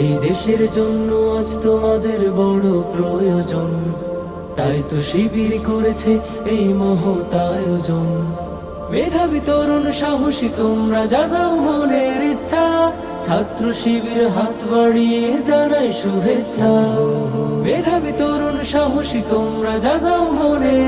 এই দেশের জন্য আজ তোমাদের বড় প্রয়োজন। তাই তো শিবির করেছে এই মহৎ আয়োজন। মেধাবী তরুণ সাহসী, তোমরা জাগাও মনের ইচ্ছা। ছাত্র শিবির হাত বাড়িয়ে জানাই শুভেচ্ছা। মেধাবী তরুণ সাহসী, তোমরা জাগাও মনের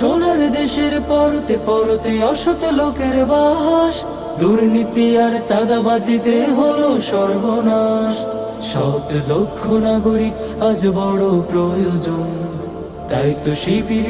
সোনার দেশের পরতে পরতে অসত লোকের বাস। দুর্নীতি আর চাঁদাবাজিতে হলো সর্বনাশ। সৎ, দক্ষ নাগরিক আজ বড় প্রয়োজন। তাই তো শিবির